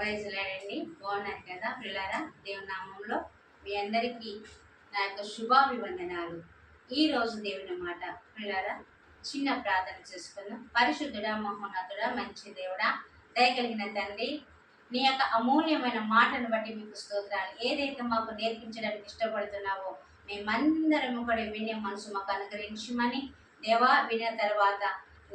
Praise లేడండి. బాగున్నారు కదా పిల్లారా దేవుని నామంలో మీ అందరికీ నా యొక్క శుభాభివందనాలు. ఈ రోజు దేవుని మాట పిల్లారా చిన్న ప్రార్థన చేసుకుందాం. పరిశుద్ధుడా మహోన్నతుడా మంచి దేవుడా దయగలిగిన తండ్రి నీ యొక్క అమూల్యమైన మాటను బట్టి మీకు స్తోత్రాలు. ఏదైతే మాకు నేర్పించడానికి ఇష్టపడుతున్నావో మేమందరము కూడా వినే మనసు మాకు అనుగ్రహించమని దేవా విన్న తర్వాత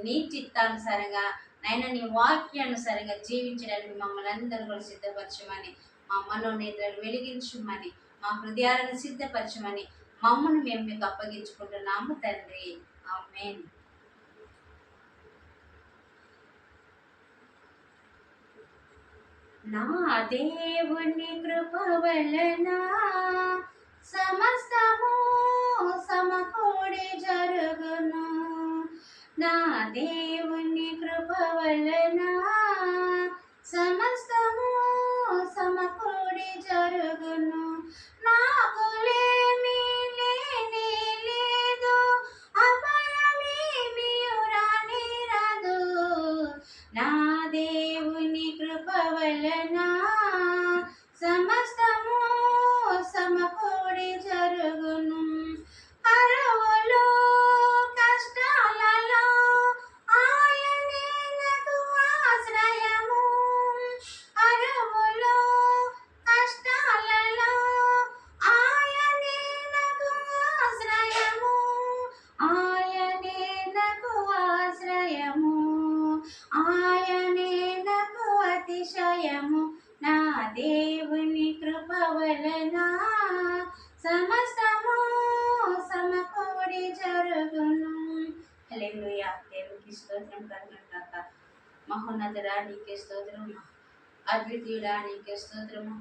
నీ చిత్తానుసారంగా నైనా నీ వాక్యానుసారంగా జీవించడానికి మమ్మల్ని అందరూ కూడా సిద్ధపరచమని మా మనోనేతలు వెలిగించమని మా హృదయాలను సిద్ధపరచమని మమ్మల్ని మేము మీకు అప్పగించుకుంటున్నాము తండ్రి. ఆమేన్. నా దేవుని కృప వలన సమస్తము సమకూడి జరుగును. నా దేవుని కృప వలన సమస్తము సమకూడి జరుగును. నాకు లేమి ఆశ్రయము అరవులు కష్టాలలో ఆయనే నాకు ఆశ్రయము ఆయనే నాకు ఆశ్రయము ఆయనే నాకు అతిశయము. నా దేవుని కృప వలన సమస్తము సమకూడి జరుగును. హల్లెలూయా. దేవునికి స్తోత్రం కలుగును మహోన్నతుడా నీకే స్తోత్రము. అద్వితీయుడా నీకే స్తోత్రము.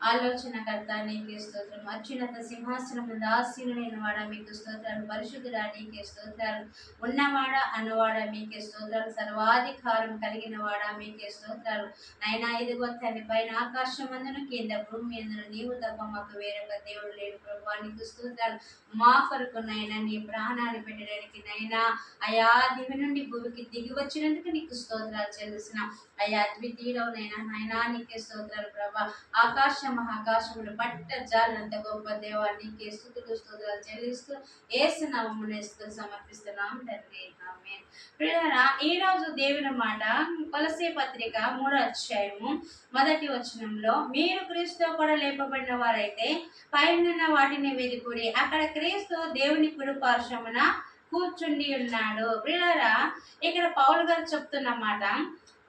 ఆలోచనకర్త నీకే స్తోత్రం అత్యున్నత సింహాసనం దాసీనుడైన వాడ మీకు స్తోత్రాలు పరిశుద్ధుడా నీకే స్తోత్రాలు ఉన్నవాడ అన్నవాడ మీకే స్తోత్రాలు సర్వాధికారం కలిగిన వాడ మీకే స్తోత్రాలు నైనా ఇదిగో తండ్రి పైన ఆకాశం అందును కింద భూమి అందును నీవు తప్ప మాకు వేరొక దేవుడు లేడు. ప్రభా నీకు స్తోత్రాలు మా కొరకు నైనా నీ ప్రాణాన్ని పెట్టడానికి నైనా అయా దివి నుండి భూమికి దిగి వచ్చినందుకు నీకు స్తోత్రాలు చెల్లిసిన అయ్యా అద్వితీయుడవు నాయనా నీకే స్తోత్రాలు ప్రభా. ఆకాశ మహాకాశములు పట్ట జాలంత గొప్ప దేవా నీకే స్థుతులు స్తోత్రాలు చెల్లిస్తూ ఏసునామమును స్తుతులు సమర్పిస్తున్నాం తండ్రి. ఆమేన్. ప్రియులారా ఈ రోజు దేవుని మాట కొలసే పత్రిక మూడో అధ్యాయము మొదటి వచనంలో మీరు క్రీస్తు కూడా లేపబడిన వారైతే పైన వాటిని వెదికుడి అక్కడ క్రీస్తు దేవుని కుడి పార్శ్వమున కూర్చుండి ఉన్నాడు. ప్రియులారా ఇక్కడ పౌలు గారు చెప్తున్నమాట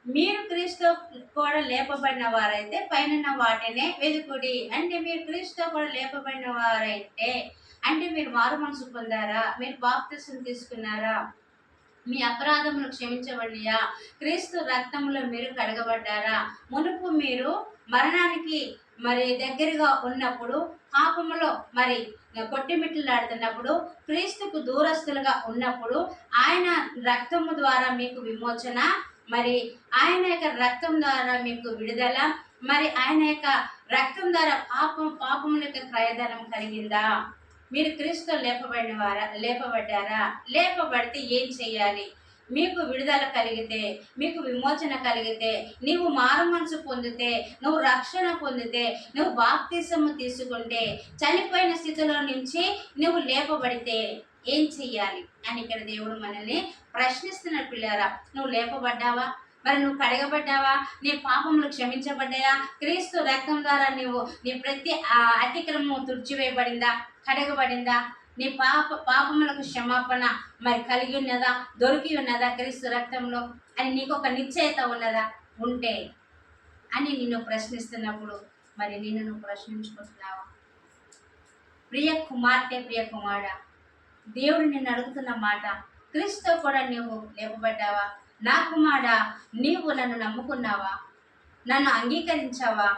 మీరు క్రీస్తు కూడా లేపబడిన వారైతే పైన వాటినే వెదుకుడి. అంటే మీరు క్రీస్తు కూడా లేపబడిన వారైతే అంటే మీరు మారు మనసు పొందారా? మీరు బాప్తిసం తీసుకున్నారా? మీ అపరాధములు క్షమించబడియా క్రీస్తు రక్తంలో మీరు కడగబడ్డారా? మునుపు మీరు మరణానికి మరి దగ్గరగా ఉన్నప్పుడు పాపములో మరి కొట్టిమిట్లాడుతున్నప్పుడు క్రీస్తుకు దూరస్తులుగా ఉన్నప్పుడు ఆయన రక్తము ద్వారా మీకు విమోచన మరి ఆయన యొక్క రక్తం ద్వారా మీకు విడుదల మరి ఆయన యొక్క రక్తం ద్వారా పాపం పాపముల యొక్క క్రయధనం కలిగిందా? మీరు క్రీస్తు లేపబడిన వారా లేపబడ్డారా? లేపబడితే ఏం చేయాలి? మీకు విడుదల కలిగితే మీకు విమోచన కలిగితే నీవు మారు మనసు పొందితే నువ్వు రక్షణ పొందితే నువ్వు బాప్తిసము తీసుకుంటే చనిపోయిన స్థితిలో నుంచి నువ్వు లేపబడితే ఏం చెయ్యాలి? అని ఇక్కడ దేవుడు మనల్ని ప్రశ్నిస్తున్న పిల్లారా. నువ్వు లేపబడ్డావా? మరి నువ్వు కడగబడ్డావా? నీ పాపములు క్షమించబడ్డాయా? క్రీస్తు రక్తం ద్వారా నువ్వు నీ ప్రతి ఆ అతిక్రమము తుడిచివేయబడిందా? కడగబడిందా? నీ పాప పాపములకు క్షమాపణ మరి కలిగి ఉన్నదా? దొరికి ఉన్నదా క్రీస్తు రక్తంలో? అని నీకు ఒక నిశ్చయత ఉన్నదా? ఉంటే అని నిన్ను ప్రశ్నిస్తున్నప్పుడు మరి నిన్ను నువ్వు ప్రశ్నించుకుంటున్నావా? ప్రియ కుమార్తె ప్రియ కుమారుడా దేవుడు నిన్ను అడుగుతున్న మాట క్రీస్తు కూడా నీవు లేపబడ్డావా? నా కుమారా నీవు నన్ను నమ్ముకున్నావా? నన్ను అంగీకరించావా?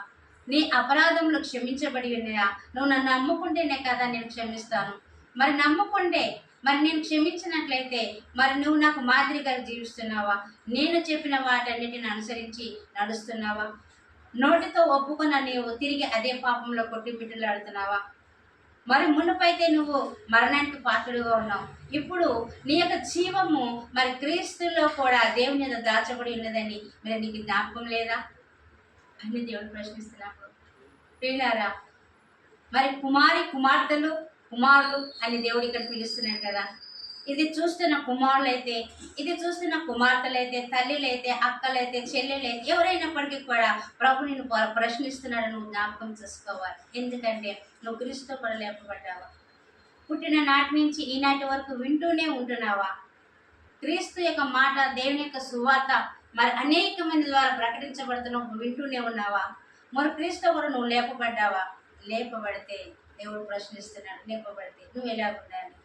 నీ అపరాధములు క్షమించబడి ఉన్నాయా నువ్వు నన్ను నమ్ముకుంటేనే కదా నేను క్షమిస్తాను. మరి నమ్ముకుంటే మరి నేను క్షమించినట్లయితే మరి నువ్వు నాకు మాదిరిగా జీవిస్తున్నావా? నేను చెప్పిన వాటన్నిటిని అనుసరించి నడుస్తున్నావా? నోటితో ఒప్పుకున్న నీవు తిరిగి అదే పాపంలో కొట్టి బిడ్డలాడుతున్నావా మరి మునుపైతే నువ్వు మరణానికి పాత్రుడుగా ఉన్నావు. ఇప్పుడు నీ యొక్క జీవము మరి క్రీస్తులో కూడా దేవుని మీద దాచబడి ఉన్నదని మరి నీకు జ్ఞాపకం లేదా? అని దేవుడు ప్రశ్నిస్తున్నప్పుడు పిల్లారా మరి కుమారి కుమార్తెలు కుమారులు అని దేవుడు ఇక్కడ పిలుస్తున్నాడు కదా. ఇది చూస్తున్న కుమారులైతే ఇది చూస్తున్న కుమార్తెలైతే తల్లిలైతే అక్కలైతే చెల్లెలైతే ఎవరైనప్పటికీ కూడా ప్రభు నిన్ను ప్రశ్నిస్తున్నాడు నువ్వు జ్ఞాపకం చేసుకోవాలి. ఎందుకంటే నువ్వు క్రీస్తు కూడా లేపబడ్డావా పుట్టిన నాటి నుంచి ఈనాటి వరకు వింటూనే ఉంటున్నావా? క్రీస్తు యొక్క మాట దేవుని యొక్క సువార్త మరి అనేక మంది ద్వారా ప్రకటించబడుతున్నప్పుడు వింటూనే ఉన్నావా? మరి క్రీస్తు కూడా నువ్వు లేపబడ్డావా? లేపబడితే దేవుడు ప్రశ్నిస్తున్నాడు లేపబడితే నువ్వు ఎలా ఉండాలి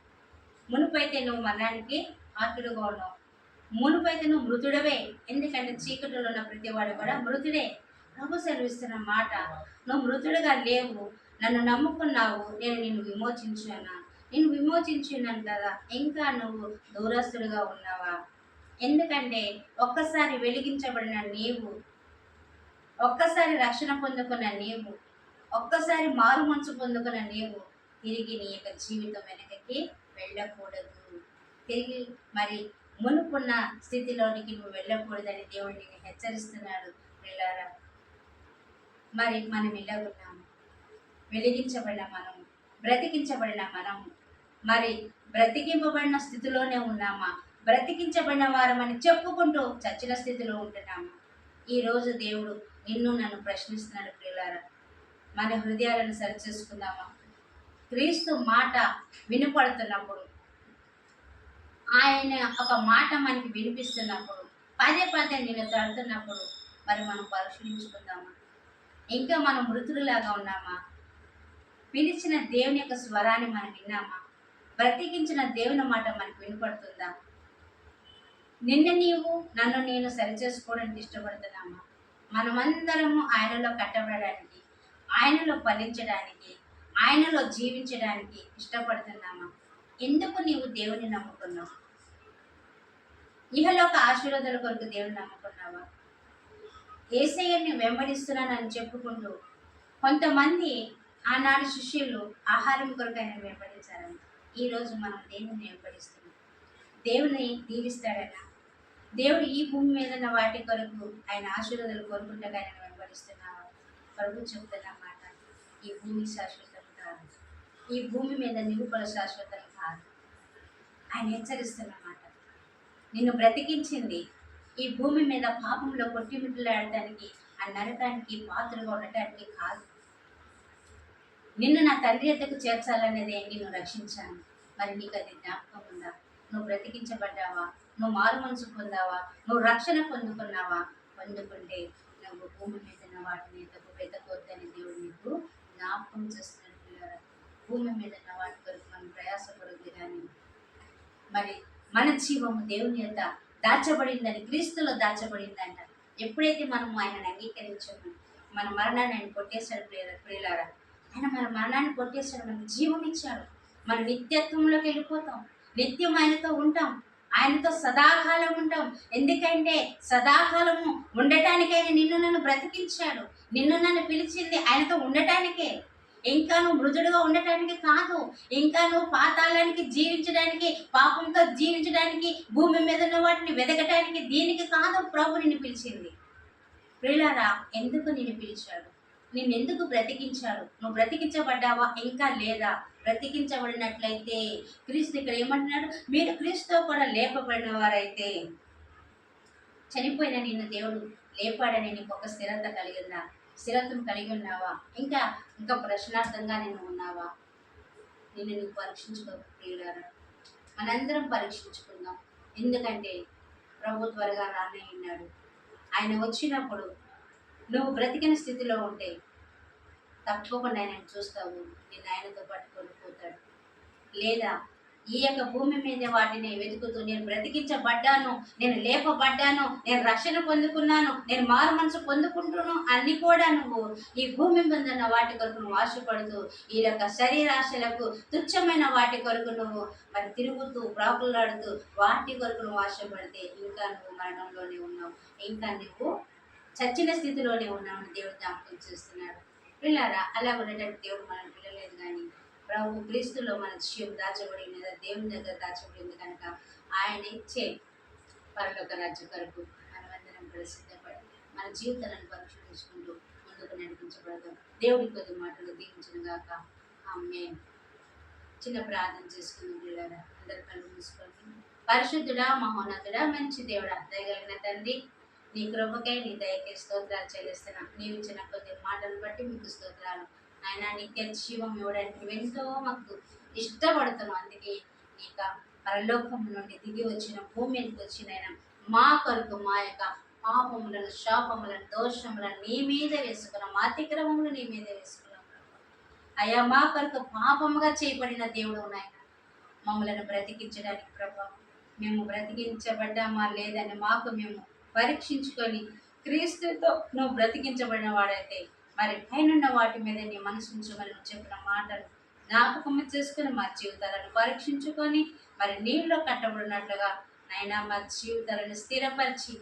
మునుపైతే నువ్వు మరణానికి ఆకుడుగా ఉన్నావు. మునుపైతే నువ్వు మృతుడవే. ఎందుకంటే చీకటిలో ఉన్న ప్రతివాడు కూడా మృతుడే. ప్రభు సెలవిస్తున్న మాట నువ్వు మృతుడుగా లేవు. నన్ను నమ్ముకున్నావు నేను నిన్ను విమోచించాను? నేను విమోచించున్నాను కదా ఇంకా నువ్వు దూరస్తుడుగా ఉన్నావా? ఎందుకంటే ఒక్కసారి వెలిగించబడిన నీవు ఒక్కసారి రక్షణ పొందుకున్న నీవు ఒక్కసారి మారు మనసు పొందుకున్న నీవు తిరిగి నీ యొక్క జీవితం వెనకకి వెళ్ళకూడదు. తిరిగి మరి మునుపున్న స్థితిలోనికి నువ్వు వెళ్ళకూడదని దేవుడు నీకు హెచ్చరిస్తున్నాడు. పిల్లారా మరి మనం ఇలాగున్నాము. వెలిగించబడిన మనము బ్రతికించబడిన మనము. మరి బ్రతికింపబడిన స్థితిలోనే ఉన్నామా? బ్రతికించబడిన వారమని చెప్పుకుంటూ చచ్చిన స్థితిలో ఉంటున్నామా? ఈరోజు దేవుడు నిన్ను నన్ను ప్రశ్నిస్తున్నాడు ప్రియులారా. మన హృదయాలను సరిచేసుకుందామా? క్రీస్తు మాట వినపడుతున్నప్పుడు ఆయన ఒక మాట మనకి వినిపిస్తున్నప్పుడు పదే పదే నేను తడుతున్నప్పుడు మరి మనం పరిశీలించుకుందామా? ఇంకా మనం మృతులులాగా ఉన్నామా? పిలిచిన దేవుని యొక్క స్వరాన్ని మనం విన్నామా? బ్రతికించిన దేవుని మాట మనకు వినపడుతుందా? నిన్న నీవు నన్ను నేను సరిచేసుకోవడానికి ఇష్టపడుతున్నామా? మనమందరము ఆయనలో కట్టబడడానికి ఆయనలో ఫలించడానికి ఆయనలో జీవించడానికి ఇష్టపడుతున్నామా? ఎందుకు నీవు దేవుని నమ్ముకున్నావు? ఇహలోక ఆశీర్వాదాల కొరకు దేవుని నమ్ముకున్నావా? ఏసయ్యని వెంబడిస్తున్నానని చెప్పుకుంటూ కొంతమంది ఆనాడు శిష్యులు ఆహారం కొరకైన ఆయన ఈరోజు మనం దేవుని వెంబడిస్తున్నాం దేవుని దీవిస్తాడన్న దేవుడు ఈ భూమి మీద ఉన్న వాటి కొరకు ఆయన ఆశీర్వాదాలు కోరుకుంటగా ఆయన వెంబడిస్తున్నావా ప్రభు చెప్తున్న మాట ఈ భూమి శాశ్వతం కాదు. ఈ భూమి మీద నువ్వు కూడా శాశ్వతం కాదు. ఆయన హెచ్చరిస్తున్నమాట నిన్ను బ్రతికించింది ఈ భూమి మీద పాపంలో కొట్టిమిట్లాడటానికి ఆ నరకానికి పాత్రగా ఉండటానికి కాదు. నిన్ను నా తండ్రి ఎద్దకు చేర్చాలనేదే నిన్ను రక్షించాను. మరి నీకు అది జ్ఞాపకం ఉందా? నువ్వు బ్రతికించబడ్డావా? నువ్వు మారు మనసు పొందావా? నువ్వు రక్షణ పొందుకున్నావా? పొందుకుంటే నువ్వు భూమి మీద ఉన్న వాటిని ఎద్దకు వెతకొద్దని దేవుడు నీకు జ్ఞాపకం చేస్తున్నాడు పిల్లరా. భూమి మీద ఉన్న వాటి కొరకు మనం ప్రయాసపడద్దు కానీ మరి మన జీవము దేవుని యొక్క దాచబడిందని క్రీస్తులో దాచబడిందంట. ఎప్పుడైతే మనం ఆయనను అంగీకరించామో మన మరణాన్ని ఆయన కొట్టేశాడు ప్రియ ప్రియులారా ఆయన మన మరణాన్ని కొట్టేశాడు మనకు జీవం ఇచ్చాడు. మన నిత్యత్వంలోకి వెళ్ళిపోతాం. నిత్యం ఆయనతో ఉంటాం. ఆయనతో సదాకాలం ఉంటాం. ఎందుకంటే సదాకాలము ఉండటానికి ఆయన నిన్ను నన్ను బ్రతికించాడు. నిన్ను నన్ను పిలిచింది ఆయనతో ఉండటానికే. ఇంకా నువ్వు మృదుడుగా ఉండటానికి కాదు. ఇంకా నువ్వు పాతాళానికి జీవించడానికి పాపంతో జీవించడానికి భూమి మీద ఉన్న వాటిని వెదకటానికి దీనికి కాదు ప్రభు నిన్ను పిలిచింది. ప్రియులారా ఎందుకు నిన్ను పిలిచాడు? నిన్ను ఎందుకు బ్రతికించాడు నువ్వు బ్రతికించబడ్డావా? ఇంకా లేదా? బ్రతికించబడినట్లయితే క్రీస్తు ఇక్కడ ఏమంటున్నాడు? మీరు క్రీస్తుతో కూడా లేపబడిన వారైతే చనిపోయిన నిన్ను దేవుడు లేపాడని నీకు ఒక స్థిరత కలిగిందా స్థిరత్వం కలిగి ఉన్నావా? ఇంకా ఇంకా ప్రశ్నార్థంగా నేను ఉన్నావా? నిన్ను నీకు పరీక్షించుకో ప్రియులారా. మనందరం పరీక్షించుకుందాం. ఎందుకంటే ప్రభు త్వరగా రానే ఉన్నాడు. ఆయన వచ్చినప్పుడు నువ్వు బ్రతికిన స్థితిలో ఉంటే తప్పకుండా ఆయన చూస్తావు. నేను ఆయనతో పాటు పోతాడు లేదా ఈ యొక్క భూమి మీద వాటిని వెతుకుతూ నేను బ్రతికించబడ్డాను నేను లేపబడ్డాను నేను రక్షణ పొందుకున్నాను నేను మారు మనసు పొందుకుంటున్నాను అన్ని కూడా నువ్వు ఈ భూమి మీద ఉన్న వాటి కొరకు నువ్వు ఆశపడుతూ ఈ యొక్క శరీరాశలకు తుచ్చమైన వాటి కొరకు నువ్వు మరి తిరుగుతూ ప్రాకులాడుతూ వాటి కొరకు నువ్వు ఆశపడితే ఇంకా నువ్వు మరణంలోనే ఉన్నావు. ఇంకా నువ్వు చచ్చిన స్థితిలోనే ఉన్నావు దేవుడు జ్ఞాపకం చేస్తున్నాడు. పిల్లరా అలా ఉండేటట్టు దేవుడు మనం పిల్లలేదు కానీ ప్రభు క్రీస్తులో మన విషయం దాచబడినది? దేవుని దగ్గర దాచబడింది కనుక ఆయన ఇచ్చే పరలోక రాజ్య కొరకు మనమందరం కూడా సిద్ధపడి మన జీవితాలను పరిశీలించుకుంటూ ముందుకు నడిపించబడదాం. దేవుడి కొద్ది మాటలు దీవించిన గాక. ఆమె చిన్న ప్రార్థన చేసుకుని పిల్లరా. అందరు కళ్ళు మూసుకోండి. పరిశుద్ధుడా మహోన్నతుడా మంచి దేవుడా దయగలిగిన తండ్రి నీ కృపకై నీ దయకే స్తోత్రాలు చెల్లిస్తున్నా. నీవు ఇచ్చిన కొద్ది మాటలు బట్టి మీకు స్తోత్రాలు. ఆయన నిత్య జీవం ఇవ్వడానికి ఎంతో మాకు ఇష్టపడుతున్నాం అందుకే ఇక పరలోకం నుండి దిగి వచ్చిన భూమికి వచ్చిన ఆయన మా కొరకు మా యొక్క పాపములను శాపములను దోషములను నీ మీద వేసుకున్నాం. మా అతిక్రమములు నీ మీద వేసుకున్నాం. అయ్యా మా కొరకు పాపముగా చేయబడిన దేవుడు నాయన. మమ్మలను బ్రతికించడానికి ప్రభావం మేము బ్రతికించబడ్డామా లేదని మాకు మేము పరీక్షించుకొని క్రీస్తుతో నువ్వు బ్రతికించబడిన వాడైతే మరి పైనున్న వాటి మీద నీ మనసు ఉంచమని నువ్వు చెప్పిన మాటలు జ్ఞాపకం చేసుకుని మా జీవితాలను పరీక్షించుకొని మరి నీళ్ళలో కట్టబడినట్లుగా నైనా మా జీవితాలను స్థిరపరిచి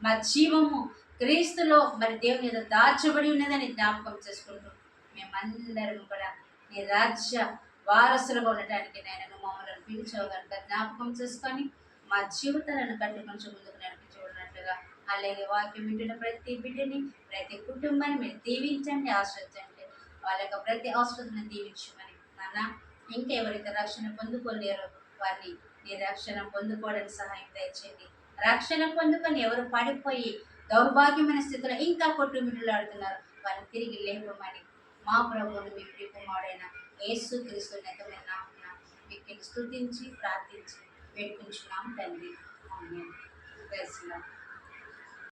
మా జీవము క్రీస్తులో మరి దేవుని మీద దాచబడి ఉన్నదని జ్ఞాపకం చేసుకుంటూ మేమందరం కూడా నీ రాజ్య వారసులుగా ఉండటానికి నేను మమ్మల్ని పిలిచావు కనుక జ్ఞాపకం చేసుకొని మా జీవితాలను కట్టుకొని ముందుకు నడిపి అలాగే వాక్యం వింటున్న ప్రతి బిడ్డని ప్రతి కుటుంబాన్ని మీరు దీవించండి ఆశ్రయించండి. వాళ్ళ యొక్క ప్రతి అవసరతను దీవించమని. నాన్న ఇంకా ఎవరైతే రక్షణ పొందుకోలేరో వారిని నీ రక్షణ పొందుకోవడానికి సహాయం దయచేయండి. రక్షణ పొందుకొని ఎవరు పడిపోయి దౌర్భాగ్యమైన స్థితిలో ఇంకా కొట్టుమిట్లాడుతున్నారు వారిని తిరిగి లేపమని మా ప్రభువుని మీ ప్రియకుమారుడైన యేసు క్రీస్తు నెతమైన నామమున మీకు స్థుతించి ప్రార్థించి వేడుకుంటున్నాం తండ్రి.